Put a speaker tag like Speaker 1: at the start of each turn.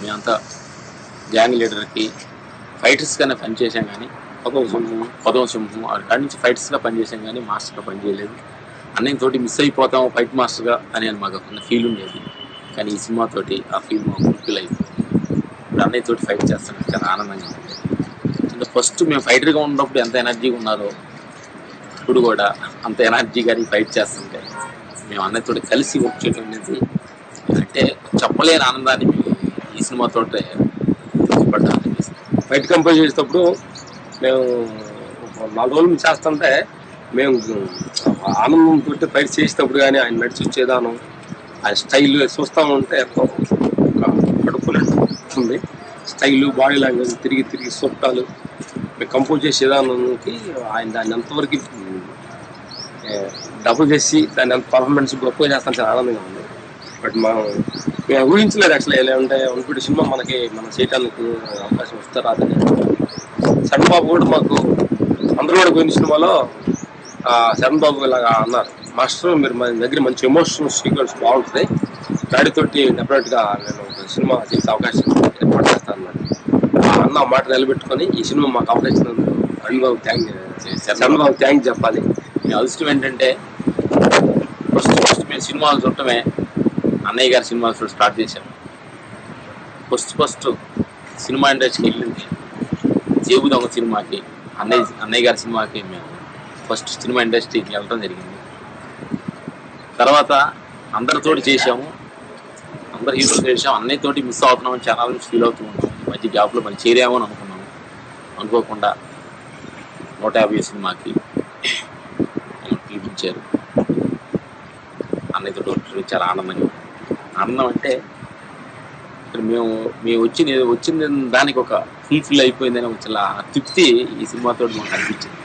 Speaker 1: మేమంతా గ్యాంగ్ లీడర్కి ఫైటర్స్గానే పనిచేసాం కానీ పదవ సింహం పదవ సింహం అక్కడి నుంచి ఫైటర్స్గా పనిచేసాం కానీ మాస్టర్గా పనిచేయలేదు అన్నయ్య తోటి మిస్ అయిపోతాం ఫైట్ మాస్టర్గా అని మాకు ఉన్న ఫీల్ ఉండేది. కానీ ఈ సినిమాతోటి ఆ ఫీల్ మాకు ఫుల్ఫిల్ అయిపోయింది ఇప్పుడు అన్నయ్య తోటి ఫైట్ చేస్తాం చాలా ఆనందంగా ఉంది. అంటే ఫస్ట్ మేము ఫైటర్గా ఉన్నప్పుడు ఎంత ఎనర్జీగా ఉన్నారో ఇప్పుడు కూడా అంత ఎనర్జీగా ఫైట్ చేస్తుంటే మేము అన్నతో కలిసి వర్క్ చేయడం అనేది అంటే చెప్పలేని ఆనందాన్ని మేము ఈ సినిమాతో పడ్డాం
Speaker 2: ఫైట్ కంపోజ్ చేసేటప్పుడు మేము నాలుగు రోజులు మేము చేస్తుంటే మేము ఆనందంతో ఫైట్ చేసేటప్పుడు కానీ ఆయన నడిచి వచ్చేదానం ఆ స్టైల్ చూస్తూ ఉంటే ఎంతో ఒక కడుపునట్టుంది స్టైల్ బాడీ లాంగ్వేజ్ తిరిగి తిరిగి సొట్టాలు మేము కంపోజ్ చేసేదానికి ఆయన దాన్ని ఎంతవరకు డబ్బు చేసి దాన్ని అంత పర్ఫార్మెన్స్ గొప్పగా చేస్తాను చాలా ఆనందంగా ఉంది. బట్ మనం మేము ఊహించలేదు యాక్చువల్లీ ఎలా ఉంటే అనుకుంటే సినిమా మనకి మనం చేయడానికి అవకాశం వస్తే రాదని. శరణ్ బాబు కూడా మాకు అందరూ కూడా పోయిన సినిమాలో శరణ్ బాబు ఇలాగా అన్నారు. మాస్టర్ మీరు మన దగ్గర మంచి ఎమోషనల్ సీక్వెన్స్ బాగుంటుంది. దాడితోటి డెఫినెట్గా నేను సినిమా చేసే అవకాశం ఏర్పాటు చేస్తాను అన్నాడు అన్న మాట నిలబెట్టుకొని ఈ సినిమా మాకు అవకాశం ఇచ్చినందుకు శరణ్ బాబు థ్యాంక్ శరణ్ బాబు థ్యాంక్ చెప్పాలి.
Speaker 1: మీ అదృష్టం ఏంటంటే ఫస్ట్ ఫస్ట్ మేము సినిమాలు చూడటమే అన్నయ్య గారి సినిమాలు చూడ స్టార్ట్ చేశాము. ఫస్ట్ ఫస్ట్ సినిమా ఇండస్ట్రీకి వెళ్ళింది. జేబు దొంగ సినిమాకి అన్నయ్య అన్నయ్య గారి సినిమాకి మేము ఫస్ట్ సినిమా ఇండస్ట్రీకి వెళ్ళడం జరిగింది. తర్వాత అందరితోటి చేసాము అందరు హీరోలు చేసాం అన్నయ్యతోటి మిస్ అవుతున్నామని చాలా నుంచి ఫీల్ అవుతూ ఉంటాం ఈ మధ్య గ్యాప్లో మళ్ళీ చేరామని అనుకున్నాము. అనుకోకుండా నూట యాభై సినిమాకి ఇచ్చారు పిలిపించారు అన్నయ్యతో చాలా ఆనందంగా ఆనందం అంటే ఇక్కడ మేము మేము వచ్చిన వచ్చిన దానికి ఒక ఫుల్ఫిల్ అయిపోయిందని ఒక చాలా తృప్తి ఈ సినిమాతో మాకు అనిపించింది.